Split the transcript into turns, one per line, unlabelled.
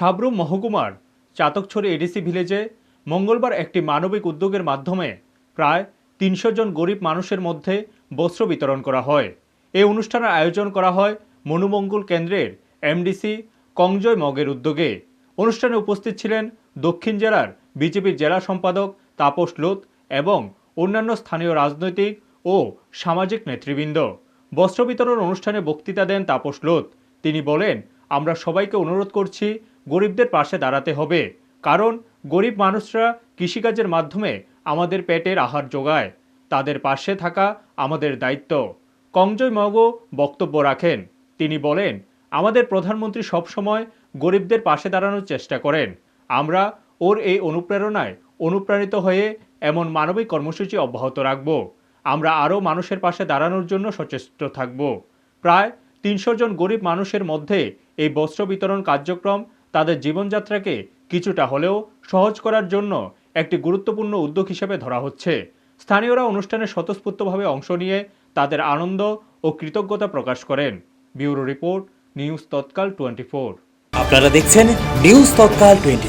সাবরুম মহকুমার চাতকছড়ি এডিসি ভিলেজে মঙ্গলবার একটি মানবিক উদ্যোগের মাধ্যমে প্রায় তিনশো জন গরিব মানুষের মধ্যে বস্ত্র বিতরণ করা হয়। এই অনুষ্ঠানের আয়োজন করা হয় মনুমঙ্গল কেন্দ্রের এমডিসি কংজয় মগের উদ্যোগে। অনুষ্ঠানে উপস্থিত ছিলেন দক্ষিণ জেলার বিজেপির জেলা সম্পাদক তাপস লোত এবং অন্যান্য স্থানীয় রাজনৈতিক ও সামাজিক নেতৃবৃন্দ। বস্ত্র বিতরণ অনুষ্ঠানে বক্তৃতা দেন তাপস লোত। তিনি বলেন, আমরা সবাইকে অনুরোধ করছি গরিবদের পাশে দাঁড়াতে হবে। কারণ, গরিব মানুষরা কৃষিকাজের মাধ্যমে আমাদের পেটের আহার যোগায়। তাদের পাশে থাকা আমাদের দায়িত্ব। কংজয় মগো বক্তব্য রাখেন। তিনি বলেন, আমাদের প্রধানমন্ত্রী সবসময় গরিবদের পাশে দাঁড়ানোর চেষ্টা করেন। আমরা ওর এই অনুপ্রেরণায় অনুপ্রাণিত হয়ে এমন মানবিক কর্মসূচি অব্যাহত রাখব। আমরা আরও মানুষের পাশে দাঁড়ানোর জন্য সচেষ্ট থাকব। প্রায় তিনশো জন গরিব মানুষের মধ্যে এই বস্ত্র বিতরণ কার্যক্রম তাদের জীবনযাত্রাকে কিছুটা হলেও সহজ করার জন্য একটি গুরুত্বপূর্ণ উদ্যোগ হিসেবে ধরা হচ্ছে। স্থানীয়রা অনুষ্ঠানে স্বতঃস্ফূর্তভাবে অংশ নিয়ে তাদের আনন্দ ও কৃতজ্ঞতা প্রকাশ করেন। Bureau report, news Tatkal twenty
আপনারা দেখছেন নিউজ তৎকাল টোয়েন্টি